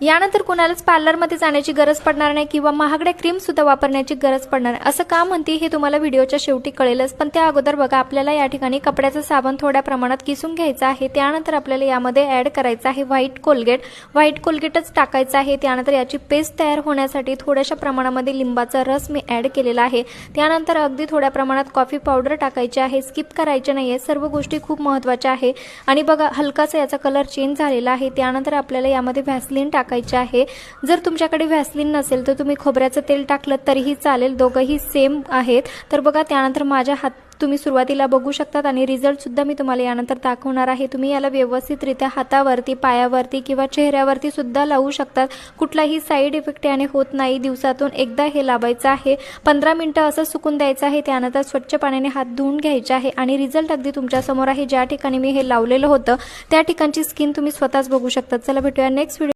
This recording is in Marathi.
यानंतर कुणालाच पार्लरमध्ये जाण्याची गरज पडणार नाही किंवा महागड्या क्रीम सुद्धा वापरण्याची गरज पडणार नाही. असं का म्हणते हे तुम्हाला व्हिडिओच्या शेवटी कळेलच पण त्या अगोदर बघा आपल्याला या ठिकाणी कपड्याचा साबण थोड्या प्रमाणात किसून घ्यायचा आहे. त्यानंतर आपल्याला यामध्ये ऍड करायचं आहे व्हाईट कोलगेट व्हाईट कोलगेटच टाकायचं आहे. त्यानंतर याची पेस्ट तयार होण्यासाठी थोड्याशा प्रमाणामध्ये लिंबाचा रस मी ऍड केलेला आहे. त्यानंतर अगदी थोड्या प्रमाणात कॉफी पावडर टाकायची आहे. स्किप करायचे नाही आहे सर्व गोष्टी खूप महत्त्वाच्या आहे. आणि बघा हलकासा याचा कलर चेंज झालेला आहे. त्यानंतर आपल्याला यामध्ये व्हॅसलिन टाकायचे आहे. जर तुमच्याकडे व्हॅसलिन नसेल तर तुम्ही खोबऱ्याचं तेल टाकलं तरीही चालेल. दोघंही सेम आहेत. तर बघा त्यानंतर माझ्या हात तुम्ही सुरुवातीला बघू शकतात आणि रिझल्टसुद्धा मी तुम्हाला यानंतर दाखवणार आहे. तुम्ही याला व्यवस्थितरित्या हातावरती पायावरती किंवा चेहऱ्यावरती सुद्धा लावू शकतात. कुठलाही साईड इफेक्ट याने होत नाही. दिवसातून एकदा हे लावायचं आहे. पंधरा मिनटं असं सुकून द्यायचं आहे. त्यानंतर स्वच्छ पाण्याने हात धुवून घ्यायचे आहे आणि रिझल्ट अगदी तुमच्यासमोर आहे. ज्या ठिकाणी मी हे लावलेलं होतं त्या ठिकाणची स्किन तुम्ही स्वतःच बघू शकतात. चला भेटूया नेक्स्ट व्हिडिओ